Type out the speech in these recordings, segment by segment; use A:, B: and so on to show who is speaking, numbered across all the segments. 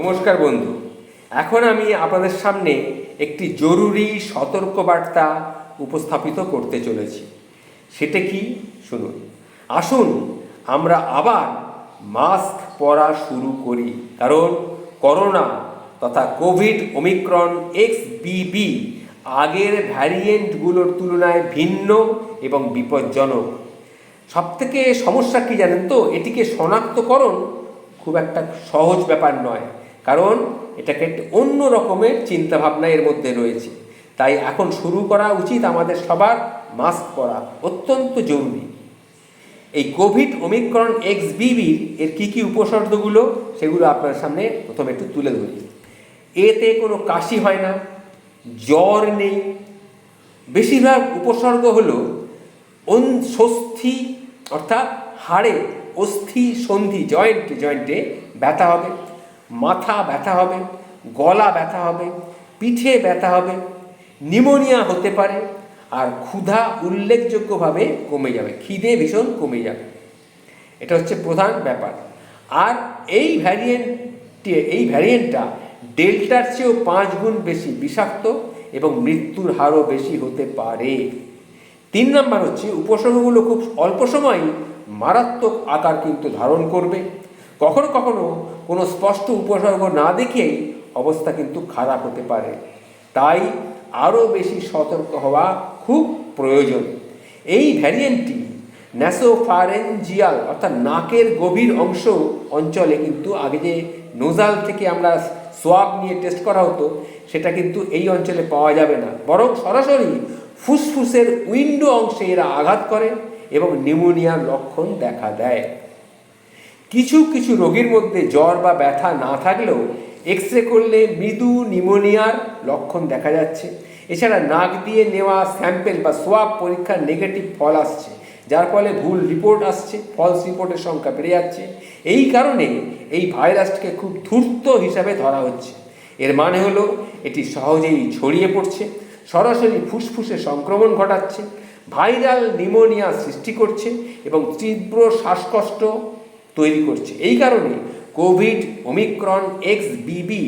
A: নমস্কার বন্ধু। এখন আমি আপনাদের সামনে একটি জরুরি সতর্কবার্তা উপস্থাপিত করতে চলেছি। সেটা কি? শুনুন। আসুন আমরা আবার মাস্ক পরা শুরু করি। কারণ করোনা তথা কোভিড ওমিক্রন এক্স বিবি আগের ভ্যারিয়েন্টগুলোর তুলনায় ভিন্ন এবং বিপজ্জনক। সবথেকে সমস্যা কি জানেন তো? এটিকে শনাক্তকরণ খুব একটা সহজ ব্যাপার নয়। কারণ এটাকে একটি অন্য রকমের চিন্তাভাবনা এর মধ্যে রয়েছে। তাই এখন শুরু করা উচিত আমাদের সবার মাস্ক পরা, অত্যন্ত জরুরি। এই কোভিড ওমিক্রন এক্স বিবির এর কী কী উপসর্গগুলো সেগুলো আপনার সামনে প্রথমে একটু তুলে ধরি। এতে কোনো কাশি হয় না, জ্বর নেই। বেশিরভাগ উপসর্গ হলো অন্বস্থি অর্থাৎ হাড়ে অস্থি সন্ধি জয়েন্ট, জয়েন্টে ব্যথা হবে। মাথা ব্যথা হবে, গলা ব্যথা হবে, পিঠে ব্যথা হবে, নিমোনিয়া হতে পারে, আর ক্ষুধা উল্লেখযোগ্যভাবে কমে যাবে, খিদে ভীষণ কমে যাবে। এটা হচ্ছে প্রধান ব্যাপার। আর এই ভ্যারিয়েন্টটি এই ভ্যারিয়েন্টটা ডেল্টার চেয়েও পাঁচ গুণ বেশি বিষাক্ত এবং মৃত্যুর হারও বেশি হতে পারে। তিন নম্বর হচ্ছে, উপসর্গগুলো খুব অল্প সময়ই মারাত্মক আকার কিন্তু ধারণ করবে। কখনো কখনো কোনো স্পষ্ট উপসর্গ না দেখেই অবস্থা কিন্তু খারাপ হতে পারে। তাই আরও বেশি সতর্ক হওয়া খুব প্রয়োজন। এই ভ্যারিয়েন্টটি ন্যাসোফারেঞ্জিয়াল অর্থাৎ নাকের গভীর অংশ অঞ্চলে কিন্তু আগে যে নোজাল থেকে আমরা সোয়াব নিয়ে টেস্ট করা হতো, সেটা কিন্তু এই অঞ্চলে পাওয়া যাবে না। বরং সরাসরি ফুসফুসের উইন্ডো অংশে এরা আঘাত করে এবং নিউমোনিয়ার লক্ষণ দেখা দেয়। কিছু কিছু রোগীর মধ্যে জ্বর বা ব্যথা না থাকলেও এক্স রে করলে মৃদু নিউমোনিয়ার লক্ষণ দেখা যাচ্ছে। এছাড়া নাক দিয়ে নেওয়া স্যাম্পেল বা সোয়াব পরীক্ষার নেগেটিভ ফল আসছে, যার ফলে ভুল রিপোর্ট আসছে ফলস রিপোর্টের সংখ্যা বেড়ে যাচ্ছে। এই কারণে এই ভাইরাসটিকে খুব ধূর্ত হিসাবে ধরা হচ্ছে। এর মানে হলো এটি সহজেই ছড়িয়ে পড়ছে, সরাসরি ফুসফুসে সংক্রমণ ঘটাচ্ছে, ভাইরাল নিউমোনিয়া সৃষ্টি করছে এবং তীব্র শ্বাসকষ্ট তৈরি করছে। এই কারণে কোভিড, ওমিক্রন, এক্স বিবি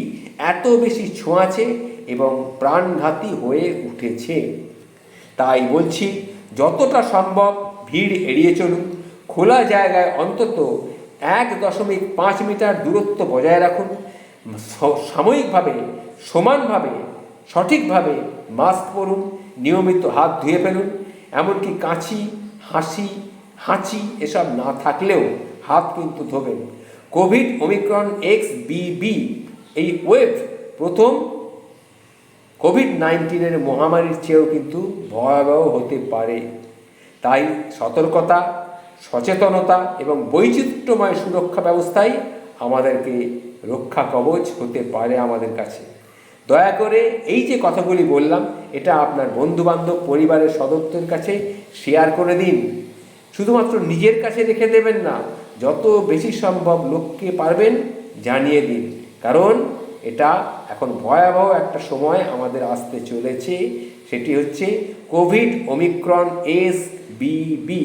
A: এত বেশি ছোঁয়াচে এবং প্রাণঘাতী হয়ে উঠেছে। তাই বলছি, যতটা সম্ভব ভিড় এড়িয়ে চলুন। খোলা জায়গায় অন্তত এক দশমিক পাঁচ মিটার দূরত্ব বজায় রাখুন। সাময়িকভাবে, সমানভাবে, সঠিকভাবে মাস্ক পরুন, নিয়মিত হাত ধুয়ে ফেলুন। এমনকি কাঁচি, হাসি, হাঁচি এসব না থাকলেও হাত কিন্তু ধোবেন কোভিড ওমিক্রন এক্স বিবি এই ওয়েভ প্রথম কোভিড নাইন্টিনের মহামারীর চেয়েও কিন্তু ভয়াবহ হতে পারে। তাই সতর্কতা, সচেতনতা এবং বৈচিত্র্যময় সুরক্ষা ব্যবস্থাই আমাদেরকে রক্ষা কবচ হতে পারে আমাদের কাছে। দয়া করে এই যে কথাগুলি বললাম, এটা আপনার বন্ধুবান্ধব, পরিবারের সদস্যদের কাছে শেয়ার করে দিন। শুধুমাত্র নিজের কাছে রেখে দেবেন না যত বেশি সম্ভব লোককে পারবেন, জানিয়ে দিন। কারণ এটা এখন ভয়াবহ একটা সময় আমাদের আসতে চলেছে। সেটি হচ্ছে কোভিড ওমিক্রন এস বিবি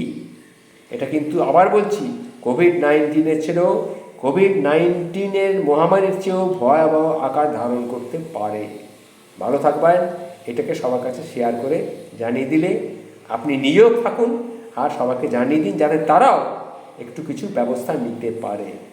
A: এটা কিন্তু আবার বলছি, কোভিড নাইন্টিনের ছেড়েও কোভিড নাইন্টিনের মহামারীর চেয়েও ভয়াবহ আকার ধারণ করতে পারে। ভালো থাকবেন, এটাকে সবার কাছে শেয়ার করে জানিয়ে দিলে। আপনি নিজেও থাকুন, আর সবাইকে জানিয়ে দিন, যাতে তারাও একটু কিছু ব্যবস্থা নিতে পারে।